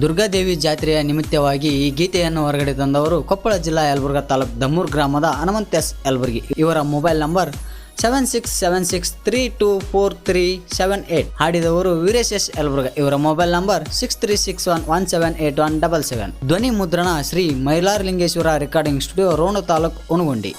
ದುರ್ಗಾದೇವಿ ಜಾತ್ರೆಯ ನಿಮಿತ್ತವಾಗಿ ಈ ಗೀತೆಯನ್ನು ಹೊರಗಡೆ ತಂದವರು ಕೊಪ್ಪಳ ಜಿಲ್ಲಾ ಯಲಬುರ್ಗಾ ತಾಲೂಕು ದಮ್ಮೂರ್ ಗ್ರಾಮದ ಹನುಮಂತ್ ಎಸ್ ಯಲಬುರ್ಗಿ. ಇವರ mobile number seven six seven six three two four three seven eight. ಹಾಡಿದವರು Veeresh S Yelburga. ಇವರ mobile number six three six one one seven eight one double seven. ಧ್ವನಿ ಮುದ್ರಣ ಶ್ರೀ ಮೈಲಾರಲಿಂಗೇಶ್ವರ ರೆಕಾರ್ಡಿಂಗ್ ಸ್ಟುಡಿಯೋ ರೋಣ ತಾಲೂಕು ಉಣಗುಂಡಿ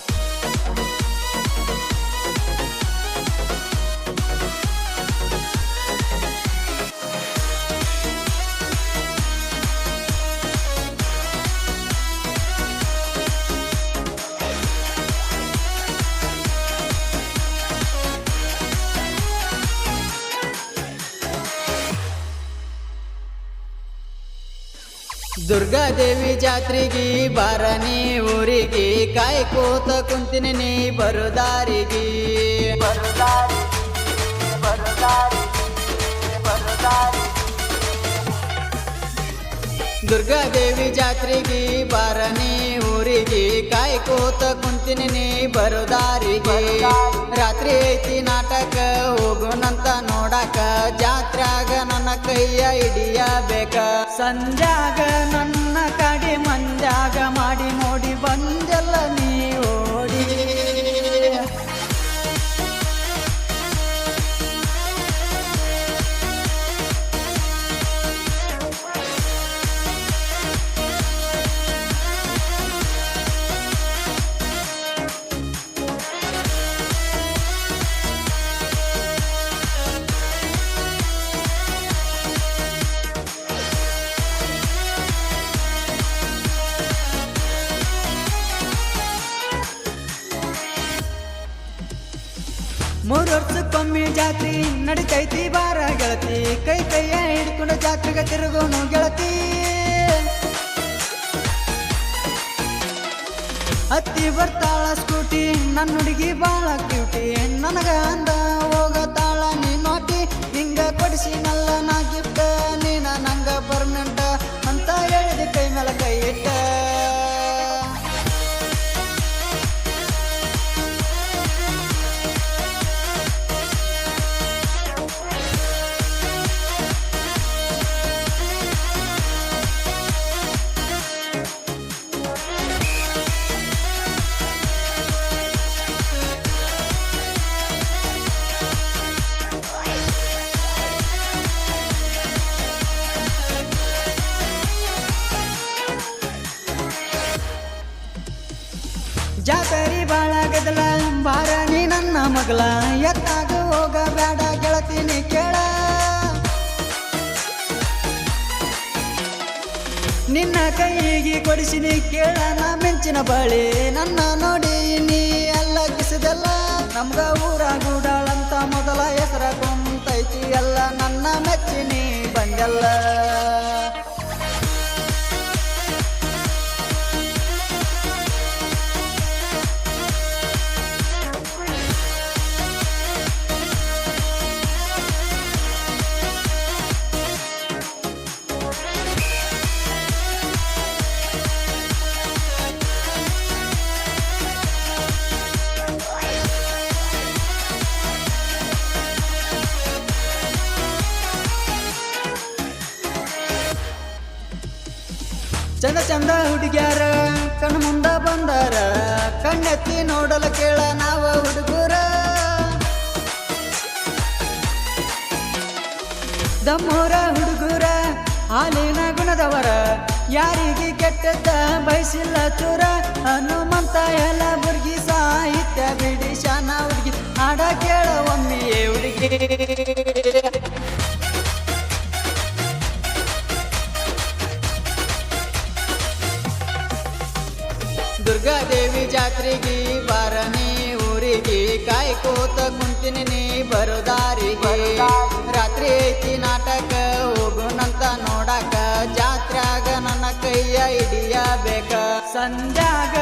ದುರ್ಗಾದೇವಿ ಜಾತ್ರೆಗೆ ಬಾರನಿ ಊರಿಗೆ ಕಾಯ್ಕೋತ ಕುಂತಿನಿ ನೀ ಬರುದಾರಿಗೆ ದುರ್ಗಾದೇವಿ ಜಾತ್ರೆಗೆ ಬಾರನಿ ಊರಿಗೆ ಕಾಯ್ಕೋತ ಕುಂತಿನಿ ನೀ ಬರುದಾರಿಗೆ ರಾತ್ರಿ ಐತಿ ನಾಟಕ ಹೋಗುನಂತ ನೋಡಾಕ ಜಾತ್ರ್ಯಾಗ ನನ್ನ ಕೈಯ ಹಿಡಿಯಬೇಕ ಸಂಜಾಗ ನನ್ನ ಮೂರು ವರ್ಷಕ್ಕೊಮ್ಮೆ ಜಾತ್ರೆ ನಡಿತೈತಿ ಬಾರ ಗೆಳತಿ ಕೈ ಕೈಯ ಹಿಡ್ಕೊಂಡು ಜಾತ್ರೆಗೆ ತಿರುಗೋನು ಗೆಳತಿ ಹತ್ತಿ ಬರ್ತಾಳ ಸ್ಕೂಟಿ ನನ್ನ ಹುಡುಗಿ ಬಾಳ ಕ್ಯೂಟಿ ನನಗ ಅಂದ ಹೋಗತಾಳ ನೀ ನೋಟಿ ಹಿಂಗ ಕೊಡಿಸಿ ನಲ್ಲ ನಾ ಗಿಫ್ಟ್ ಮಗಳ, ಎತ್ತಾಗ ಹೋಗ ಬೇಡ ಗೆಳತೀನಿ ಕೇಳ. ನಿನ್ನ ಕೈಗೆ ಕೊಡಿಸಿನಿ ಕೇಳ, ನಾ ಮೆಂಚಿನ ಬಳಿ ನನ್ನ ನೋಡಿ ನೀ ಎಲ್ಲ ಕಿಸದಲ್ಲ ನಮ್ಗ ಊರ ಗೂಡಾಳಂತ ಮೊದಲ ಹೆಸರ ಕುಂತೈತಿ, ಎಲ್ಲ ನನ್ನ ಮೆಚ್ಚಿನಿ ಬಂದಲ್ಲ ಚಂದ ಚಂದ ಹುಡುಗ್ಯಾರ, ಕಣ್ಣು ಮುಂದ ಬಂದಾರ, ಕಣ್ಣೆತ್ತಿ ನೋಡಲು ಕೇಳ ನಾವ ಹುಡುಗರ. ದಮ್ಮೂರ ಹುಡುಗರ, ಹಾಲಿನ ಗುಣದವರ, ಯಾರಿಗೆ ಕೆಟ್ಟದ್ದ ಬಯಸಿಲ್ಲ ಚೂರ. ಹನುಮಂತ ಎಲ್ಲ ಬುರ್ಗಿ ಸಾಹಿತ್ಯ ಬಿಡಿ ಶಾನ ಹುಡುಗಿ, ಹಾಡ ಕೇಳ ಒಮ್ಮೆಯೇ ಹುಡುಗಿ. ದುರ್ಗಾದೇವಿ ಜಾತ್ರೆಗೆ ಬಾರನಿ ಊರಿಗೆ. ಕಾಯ್ಕೋತ ಕುಂತಿನಿ ನೀ ಬರುದಾರಿಗೆ. ರಾತ್ರಿ ಐತಿ ನಾಟಕ, ಹೋಗುನಂತ ನೋಡಾಕ. ಜಾತ್ರಾಗ ನನ್ನ ಕೈಯ ಹಿಡಿಯಬೇಕ. ಸಂಜಾಗ